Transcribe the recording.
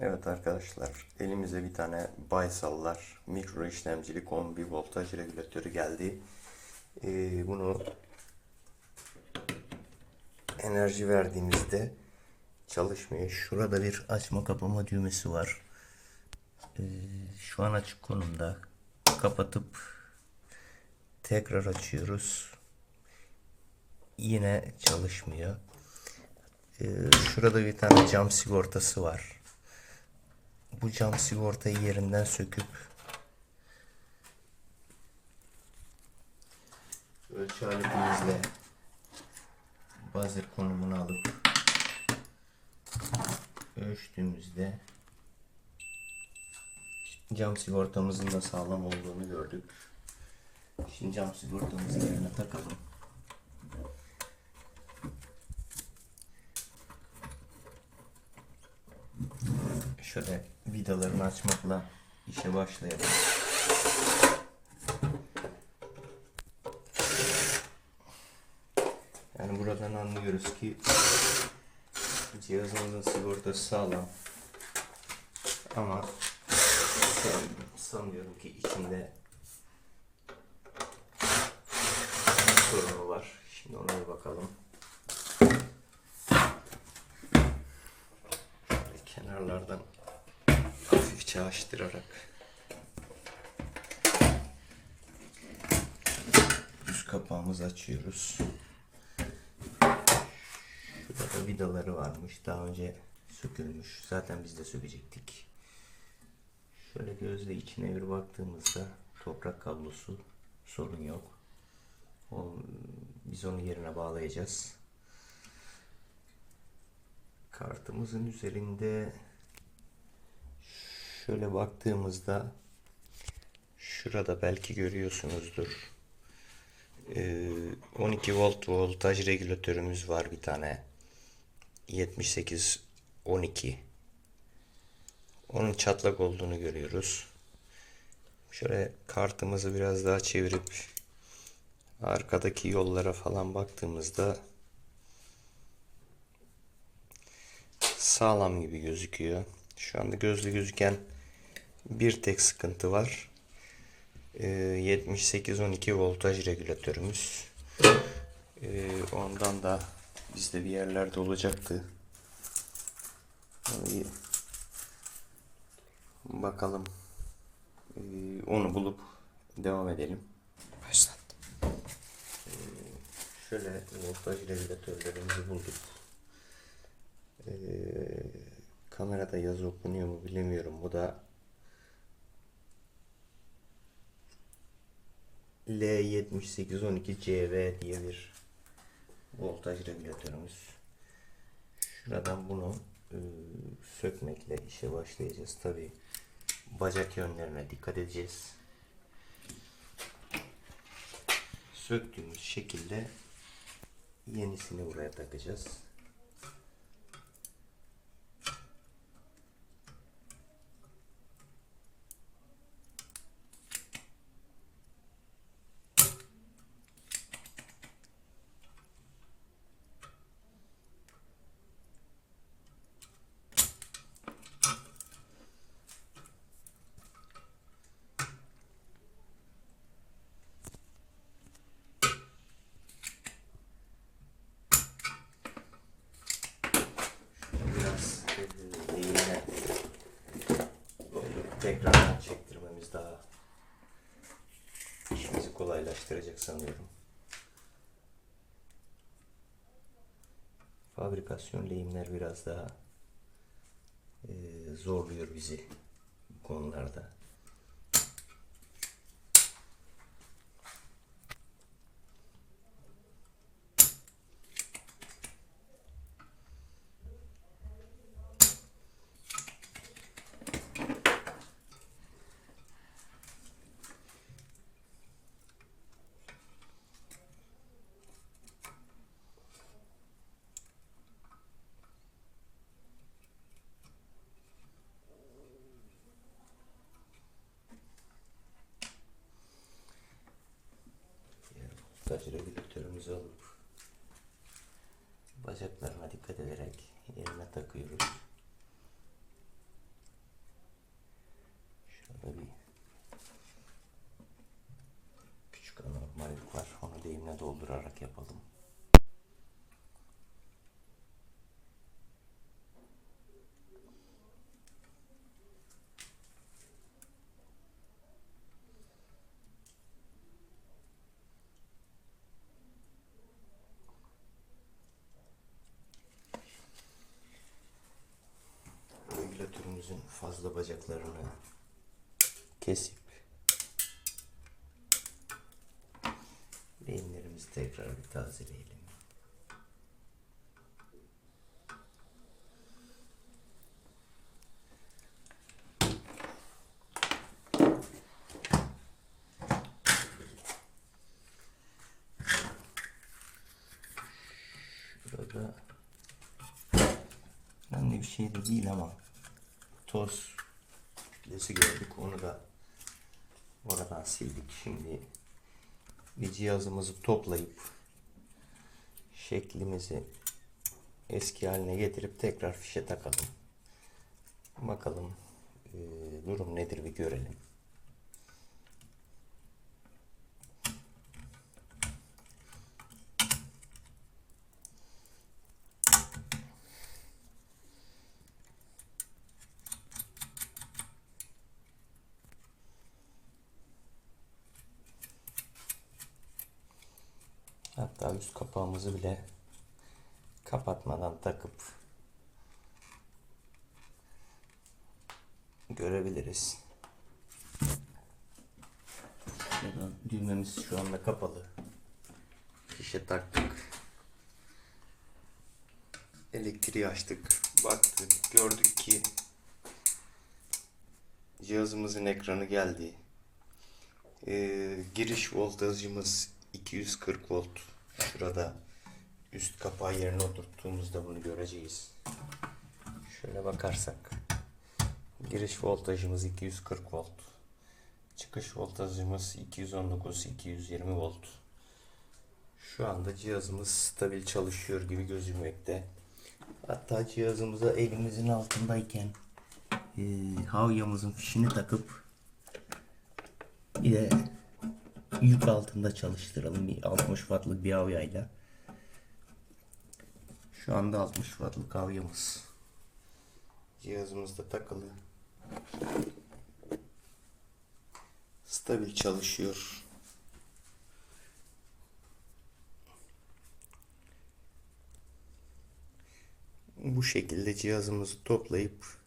Evet arkadaşlar elimize bir tane Baysallar mikro işlemcili kombi voltaj regülatörü geldi. Ee, bunu enerji verdiğimizde çalışmıyor. Şurada bir açma kapama düğmesi var. Ee, şu an açık konumda. Kapatıp tekrar açıyoruz. Yine çalışmıyor. Ee, şurada bir tane cam sigortası var. Bu cam sigortayı yerinden söküp ölçü aletimizle buzzer konumunu alıp ölçtüğümüzde cam sigortamızın da sağlam olduğunu gördük. Şimdi cam sigortamızı yerine takalım. Şöyle vidalarını açmakla işe başlayalım. Yani buradan anlıyoruz ki cihazımızın sigortası sağlam. Ama san- sanıyorum ki içinde sorunu var. Şimdi ona bir bakalım. Şöyle kenarlardan hafifçe açtırarak üst kapağımızı açıyoruz. Şurada da vidaları varmış. Daha önce sökülmüş. Zaten biz de sökecektik. Şöyle gözle içine bir baktığımızda toprak kablosu sorun yok. O, biz onu yerine bağlayacağız. Kartımızın üzerinde şöyle baktığımızda şurada belki görüyorsunuzdur. Ee, 12 volt voltaj regülatörümüz var bir tane. 78 12. Onun çatlak olduğunu görüyoruz. Şöyle kartımızı biraz daha çevirip arkadaki yollara falan baktığımızda sağlam gibi gözüküyor. Şu anda gözlü gözüken bir tek sıkıntı var. Ee, 78-12 voltaj regülatörümüz. Ee, ondan da bizde bir yerlerde olacaktı. Bakalım. Ee, onu bulup devam edelim. Başlat. Şöyle voltaj regülatörlerimizi bulduk. Ee, kamerada yazı okunuyor mu bilemiyorum. Bu da L7812CV diye bir voltaj regülatörümüz. Şuradan bunu e, sökmekle işe başlayacağız. Tabi bacak yönlerine dikkat edeceğiz. Söktüğümüz şekilde yenisini buraya takacağız. Biraz e, yine tekrardan çektirmemiz daha işimizi kolaylaştıracak sanıyorum. Fabrikasyon lehimler biraz daha e, zorluyor bizi bu konularda. Kaç regülatörümüzü alıp bacaklarına dikkat ederek yerine takıyoruz. Şöyle bir küçük anormalik var. Onu deyimle doldurarak yapalım. Regülatörümüzün fazla bacaklarını kesip beyinlerimizi tekrar bir tazeleyelim. Burada önemli bir şey de değil ama toz kütlesi gördük. Onu da oradan sildik. Şimdi bir cihazımızı toplayıp şeklimizi eski haline getirip tekrar fişe takalım. Bakalım e, durum nedir bir görelim. Hatta üst kapağımızı bile kapatmadan takıp görebiliriz. Düğmemiz şu anda kapalı. Fişe taktık. Elektriği açtık. Baktık. Gördük ki cihazımızın ekranı geldi. Ee, giriş voltajımız 240 volt. Şurada üst kapağı yerine oturttuğumuzda bunu göreceğiz. Şöyle bakarsak giriş voltajımız 240 volt. Çıkış voltajımız 219-220 volt. Şu anda cihazımız stabil çalışıyor gibi gözükmekte. Hatta cihazımıza elimizin altındayken e, havyamızın fişini takıp bir de yük altında çalıştıralım. Bir 60 wattlık bir havyayla. Şu anda 60 wattlık havyamız. Cihazımızda takılı. Stabil çalışıyor. Bu şekilde cihazımızı toplayıp